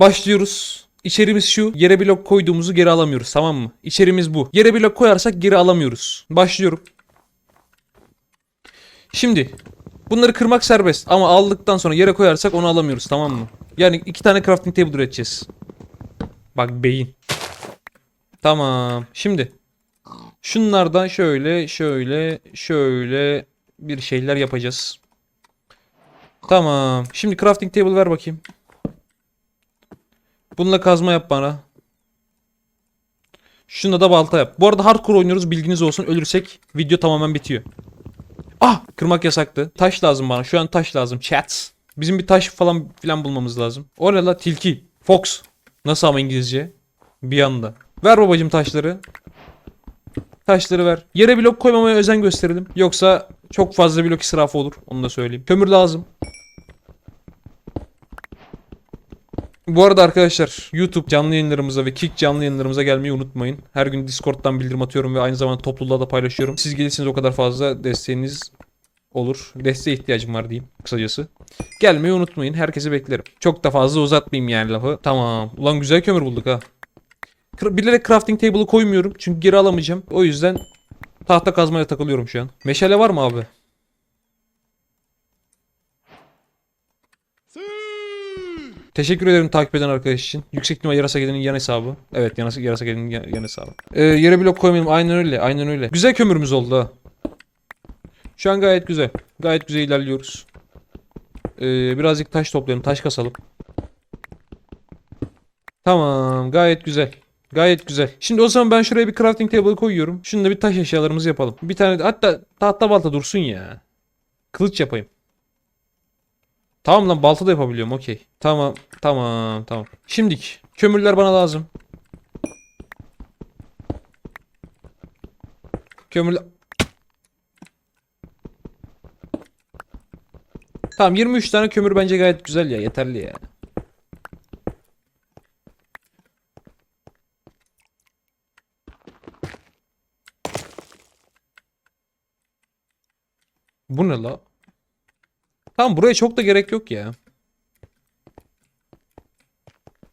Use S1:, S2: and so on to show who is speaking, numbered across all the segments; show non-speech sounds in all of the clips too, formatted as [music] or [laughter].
S1: Başlıyoruz. İçerimiz şu. Yere blok koyduğumuzu geri alamıyoruz tamam mı? İçerimiz bu. Yere blok koyarsak geri alamıyoruz. Başlıyorum. Şimdi bunları kırmak serbest ama aldıktan sonra yere koyarsak onu alamıyoruz tamam mı? Yani iki tane crafting table üreteceğiz. Bak beyin. Tamam. Şimdi şunlardan şöyle şöyle şöyle bir şeyler yapacağız. Tamam. Şimdi crafting table ver bakayım. Bununla kazma yap bana. Şuna da balta yap. Bu arada hardcore oynuyoruz bilginiz olsun. Ölürsek video tamamen bitiyor. Ah! Kırmak yasaktı. Taş lazım bana. Şu an taş lazım. Chat. Bizim bir taş falan filan bulmamız lazım. O ne la? Tilki. Fox. Nasıl ama İngilizce? Bir anda. Ver babacım taşları. Taşları ver. Yere blok koymamaya özen gösterelim. Yoksa çok fazla blok israfı olur. Onu da söyleyeyim. Kömür lazım. Bu arada arkadaşlar YouTube canlı yayınlarımıza ve Kick canlı yayınlarımıza gelmeyi unutmayın. Her gün Discord'dan bildirim atıyorum ve aynı zamanda topluluğa da paylaşıyorum. Siz gelirseniz o kadar fazla desteğiniz olur. Desteğe ihtiyacım var diyeyim kısacası. Gelmeyi unutmayın. Herkesi beklerim. Çok da fazla uzatmayayım yani lafı. Tamam. Ulan güzel kömür bulduk ha. Bilerek crafting table'ı koymuyorum. Çünkü geri alamayacağım. O yüzden tahta kazmaya takılıyorum şu an. Meşale var mı abi? Teşekkür ederim takip eden arkadaş için. Yüksek ihtimal yarasa gelenin yan hesabı. Evet yarasa, yarasa gelenin yan, yan hesabı. Ee, yere blok koymayalım. Aynen öyle. Aynen öyle. Güzel kömürümüz oldu ha. Şu an gayet güzel. Gayet güzel ilerliyoruz. Ee, birazcık taş toplayalım. Taş kasalım. Tamam. Gayet güzel. Gayet güzel. Şimdi o zaman ben şuraya bir crafting table koyuyorum. Şunu da bir taş eşyalarımızı yapalım. Bir tane hatta tahta balta dursun ya. Kılıç yapayım. Tamam lan balta da yapabiliyorum okey. Tamam tamam tamam. Şimdik kömürler bana lazım. Kömürler... Tamam 23 tane kömür bence gayet güzel ya yeterli ya. Bu ne la? Tamam buraya çok da gerek yok ya.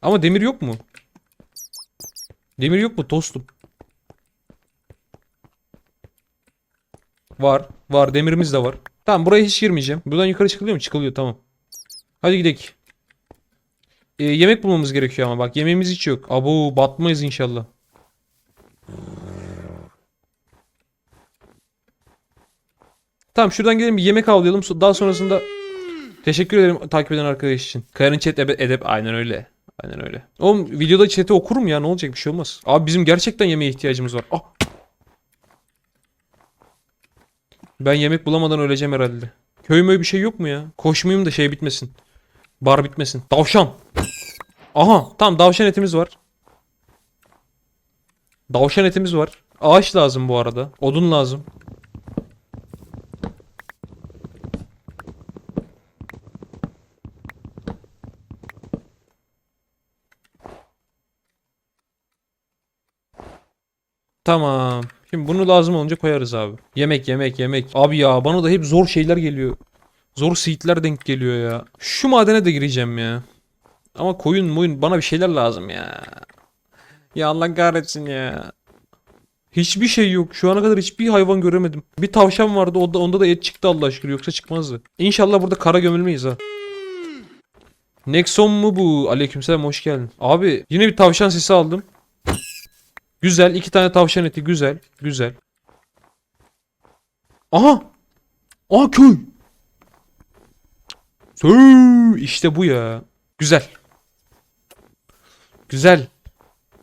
S1: Ama demir yok mu? Demir yok mu tostum? Var. Var. Demirimiz de var. Tamam buraya hiç girmeyeceğim. Buradan yukarı çıkılıyor mu? Çıkılıyor tamam. Hadi gidelim. Ee, yemek bulmamız gerekiyor ama bak yemeğimiz hiç yok. Abo batmayız inşallah. Tamam şuradan gidelim bir yemek avlayalım. Daha sonrasında teşekkür ederim takip eden arkadaş için. Kayanın chat ebe- edep aynen öyle. Aynen öyle. Oğlum videoda chat'i okurum ya ne olacak bir şey olmaz. Abi bizim gerçekten yemeğe ihtiyacımız var. Ah. Ben yemek bulamadan öleceğim herhalde. Köy möy bir şey yok mu ya? Koşmayayım da şey bitmesin. Bar bitmesin. Davşan. Aha tamam davşan etimiz var. Davşan etimiz var. Ağaç lazım bu arada. Odun lazım. Tamam. Şimdi bunu lazım olunca koyarız abi. Yemek yemek yemek. Abi ya bana da hep zor şeyler geliyor. Zor seedler denk geliyor ya. Şu madene de gireceğim ya. Ama koyun moyun bana bir şeyler lazım ya. Ya Allah kahretsin ya. Hiçbir şey yok. Şu ana kadar hiçbir hayvan göremedim. Bir tavşan vardı. Onda, onda da et çıktı Allah aşkına. Yoksa çıkmazdı. İnşallah burada kara gömülmeyiz ha. Nexon mu bu? Aleykümselam hoş geldin. Abi yine bir tavşan sesi aldım. Güzel. iki tane tavşan eti. Güzel. Güzel. Aha. Aha köy. Sö, İşte bu ya. Güzel. Güzel.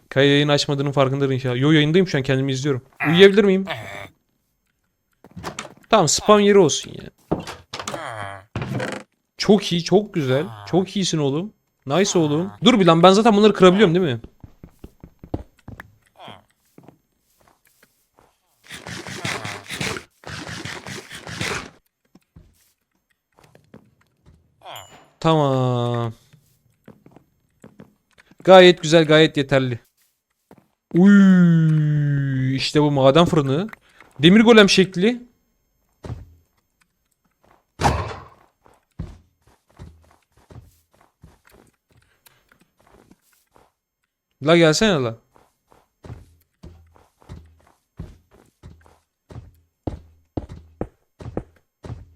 S1: Kaya yayın açmadığının farkındadır inşallah. Yo yayındayım şu an kendimi izliyorum. Uyuyabilir miyim? Tamam spam yeri olsun ya. Çok iyi, çok güzel. Çok iyisin oğlum. Nice oğlum. Dur bir lan ben zaten bunları kırabiliyorum değil mi? Tamam. Gayet güzel, gayet yeterli. Uy, işte bu maden fırını. Demir golem şekli. La gelsene la.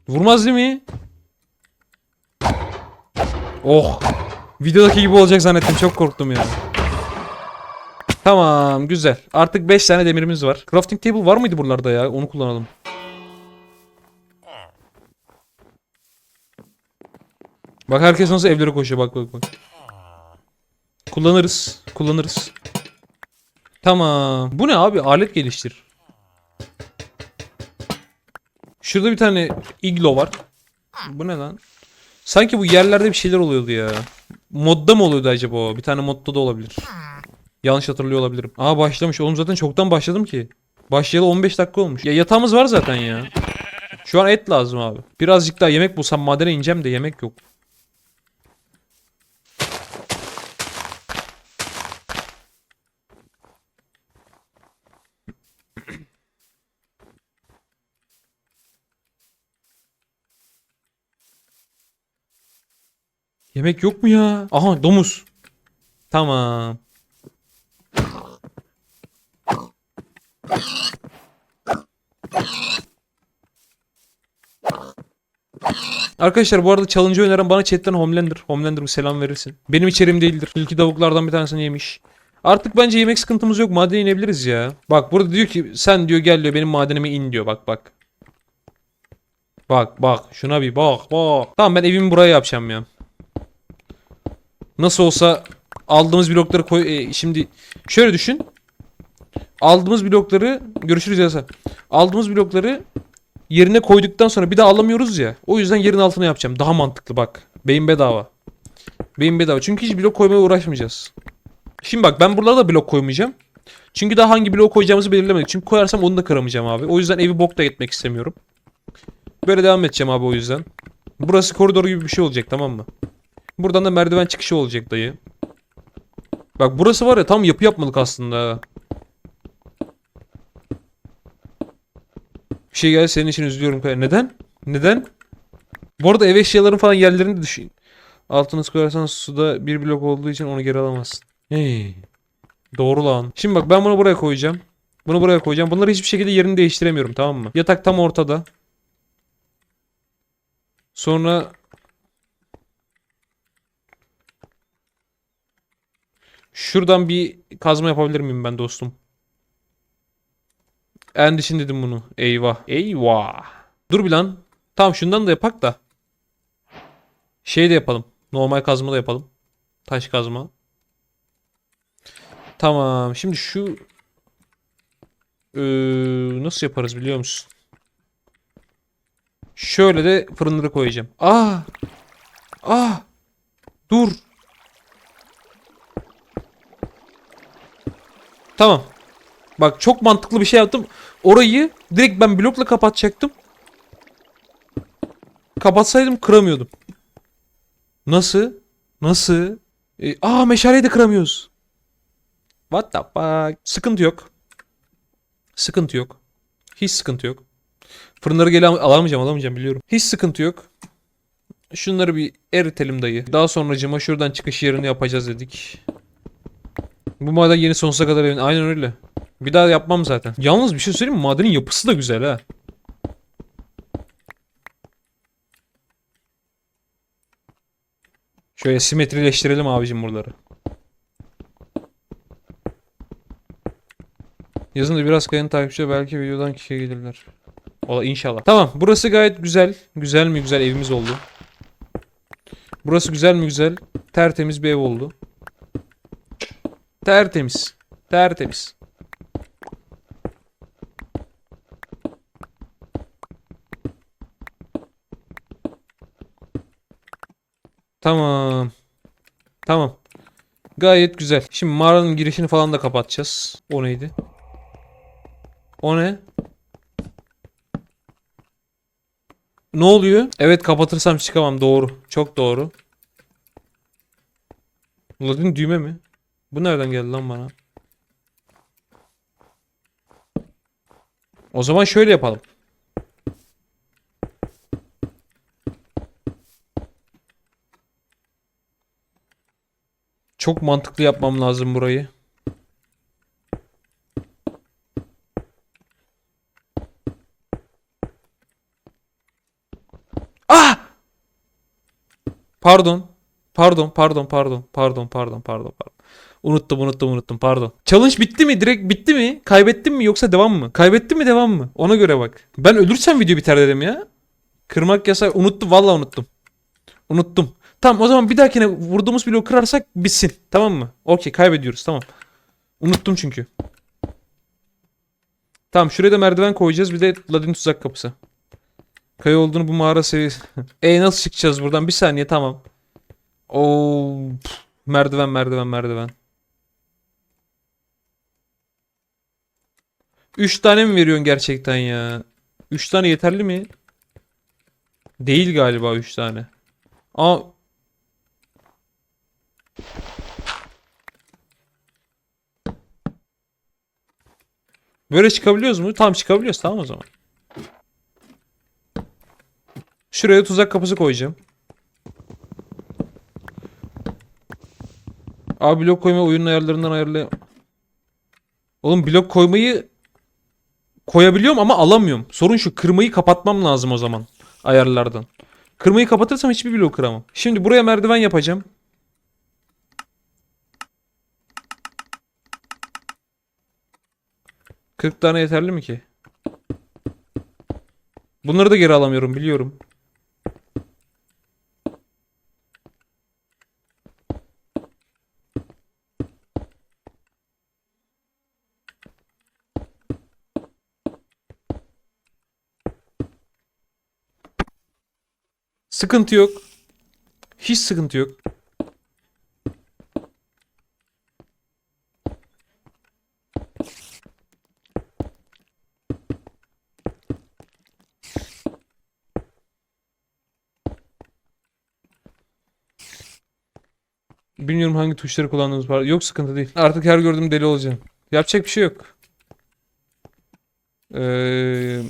S1: Vurmaz değil mi? Oh. Videodaki gibi olacak zannettim. Çok korktum ya. Tamam güzel. Artık 5 tane demirimiz var. Crafting table var mıydı buralarda ya? Onu kullanalım. Bak herkes nasıl evlere koşuyor bak bak bak. Kullanırız. Kullanırız. Tamam. Bu ne abi? Alet geliştir. Şurada bir tane iglo var. Bu ne lan? Sanki bu yerlerde bir şeyler oluyordu ya. Modda mı oluyordu acaba o? Bir tane modda da olabilir. Yanlış hatırlıyor olabilirim. Aa başlamış. Oğlum zaten çoktan başladım ki. Başlayalı 15 dakika olmuş. Ya yatağımız var zaten ya. Şu an et lazım abi. Birazcık daha yemek bulsam madene ineceğim de yemek yok. Yemek yok mu ya? Aha domuz. Tamam. Arkadaşlar bu arada challenge öneren bana chatten Homelander. Homelander bir selam verirsin. Benim içerim değildir. İlki tavuklardan bir tanesini yemiş. Artık bence yemek sıkıntımız yok. Madene inebiliriz ya. Bak burada diyor ki sen diyor gel diyor benim madenime in diyor. Bak bak. Bak bak şuna bir bak bak. Tamam ben evimi buraya yapacağım ya. Nasıl olsa aldığımız blokları koy e, şimdi şöyle düşün. Aldığımız blokları görüşürüz yasa. Aldığımız blokları yerine koyduktan sonra bir daha alamıyoruz ya. O yüzden yerin altına yapacağım. Daha mantıklı bak. Beyin bedava. Beyin bedava. Çünkü hiç blok koymaya uğraşmayacağız. Şimdi bak ben buralara da blok koymayacağım. Çünkü daha hangi bloğu koyacağımızı belirlemedik. Çünkü koyarsam onu da kıramayacağım abi. O yüzden evi bokta etmek istemiyorum. Böyle devam edeceğim abi o yüzden. Burası koridor gibi bir şey olacak tamam mı? Buradan da merdiven çıkışı olacak dayı. Bak burası var ya tam yapı yapmalık aslında. Bir şey gel senin için üzülüyorum. Neden? Neden? Bu arada ev eşyaların falan yerlerini düşün. Altını koyarsan suda bir blok olduğu için onu geri alamazsın. Hey. Doğru lan. Şimdi bak ben bunu buraya koyacağım. Bunu buraya koyacağım. Bunları hiçbir şekilde yerini değiştiremiyorum tamam mı? Yatak tam ortada. Sonra Şuradan bir kazma yapabilir miyim ben dostum? En dişin dedim bunu. Eyvah. Eyvah. Dur bir lan. Tamam şundan da yapak da. Şey de yapalım. Normal kazma da yapalım. Taş kazma. Tamam. Şimdi şu Ee, nasıl yaparız biliyor musun? Şöyle de fırınları koyacağım. Aa! Aa! Dur. Tamam. Bak çok mantıklı bir şey yaptım. Orayı direkt ben blokla kapatacaktım. Kapatsaydım kıramıyordum. Nasıl? Nasıl? E, aa meşaleyi de kıramıyoruz. What the fuck? Sıkıntı yok. Sıkıntı yok. Hiç sıkıntı yok. Fırınları geri al- alamayacağım alamayacağım biliyorum. Hiç sıkıntı yok. Şunları bir eritelim dayı. Daha sonracıma şuradan çıkış yerini yapacağız dedik. Bu maden yeni sonsuza kadar evin. Aynen öyle. Bir daha yapmam zaten. Yalnız bir şey söyleyeyim mi? Madenin yapısı da güzel ha. Şöyle simetrileştirelim abicim buraları. Yazın da biraz kayın takipçi belki videodan kişiye gelirler. Ola inşallah. Tamam burası gayet güzel. Güzel mi güzel evimiz oldu. Burası güzel mi güzel. Tertemiz bir ev oldu. Tertemiz. Tertemiz. Tamam. Tamam. Gayet güzel. Şimdi mağaranın girişini falan da kapatacağız. O neydi? O ne? Ne oluyor? Evet kapatırsam çıkamam. Doğru. Çok doğru. Ulan düğme mi? Bu nereden geldi lan bana? O zaman şöyle yapalım. Çok mantıklı yapmam lazım burayı. Ah! Pardon. Pardon, pardon, pardon, pardon, pardon, pardon, pardon. Unuttum, unuttum, unuttum, pardon. Challenge bitti mi? Direkt bitti mi? Kaybettim mi yoksa devam mı? Kaybettim mi devam mı? Ona göre bak. Ben ölürsem video biter dedim ya. Kırmak yasak. Unuttum, vallahi unuttum. Unuttum. Tamam o zaman bir dahakine vurduğumuz bloğu kırarsak bitsin. Tamam mı? Okey kaybediyoruz tamam. Unuttum çünkü. Tamam şuraya da merdiven koyacağız. Bir de ladin tuzak kapısı. Kaya olduğunu bu mağara seviyesi. [laughs] e nasıl çıkacağız buradan? Bir saniye tamam. Oo, pf, merdiven merdiven merdiven. Üç tane mi veriyorsun gerçekten ya? Üç tane yeterli mi? Değil galiba üç tane. Aa. Böyle çıkabiliyoruz mu? Tamam çıkabiliyoruz tamam o zaman. Şuraya tuzak kapısı koyacağım. Abi blok koyma oyunun ayarlarından ayarlay... Oğlum blok koymayı koyabiliyorum ama alamıyorum. Sorun şu kırmayı kapatmam lazım o zaman ayarlardan. Kırmayı kapatırsam hiçbir blok kıramam. Şimdi buraya merdiven yapacağım. Kırk tane yeterli mi ki? Bunları da geri alamıyorum biliyorum. Sıkıntı yok. Hiç sıkıntı yok. Bilmiyorum hangi tuşları kullandığınız var. Yok sıkıntı değil. Artık her gördüğüm deli olacağım. Yapacak bir şey yok. Eee...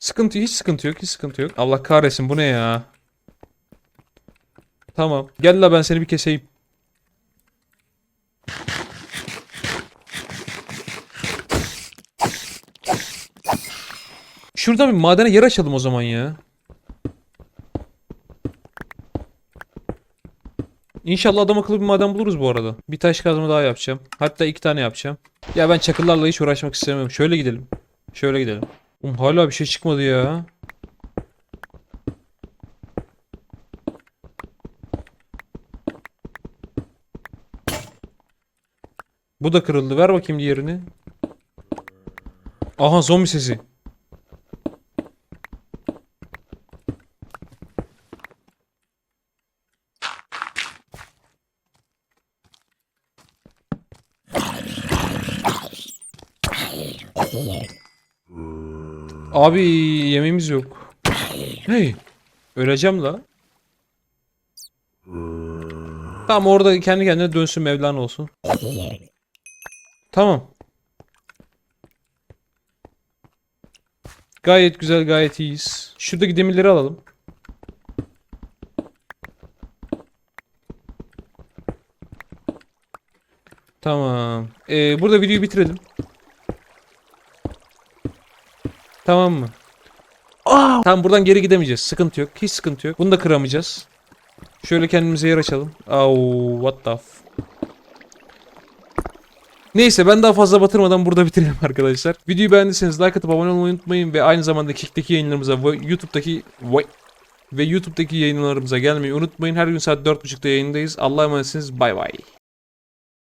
S1: Sıkıntı hiç sıkıntı yok hiç sıkıntı yok. Allah kahretsin bu ne ya? Tamam. Gel la ben seni bir keseyim. Şurada bir madene yer açalım o zaman ya. İnşallah adam akıllı bir maden buluruz bu arada. Bir taş kazma daha yapacağım. Hatta iki tane yapacağım. Ya ben çakıllarla hiç uğraşmak istemiyorum. Şöyle gidelim. Şöyle gidelim. Oğlum hala bir şey çıkmadı ya. Bu da kırıldı. Ver bakayım diğerini. Aha zombi sesi. Abi yemeğimiz yok. Hey. Öleceğim la. Tamam orada kendi kendine dönsün Mevlan olsun. Tamam. Gayet güzel gayet iyiyiz. Şuradaki demirleri alalım. Tamam. Ee, burada videoyu bitirelim. Tamam mı? Tamam buradan geri gidemeyeceğiz. Sıkıntı yok. Hiç sıkıntı yok. Bunu da kıramayacağız. Şöyle kendimize yer açalım. Au what the f- Neyse ben daha fazla batırmadan burada bitirelim [laughs] arkadaşlar. Videoyu beğendiyseniz like atıp abone olmayı unutmayın ve aynı zamanda Kick'teki yayınlarımıza ve YouTube'daki ve YouTube'daki yayınlarımıza gelmeyi unutmayın. Her gün saat 4.30'da yayındayız. Allah'a emanetsiniz. Bay bay.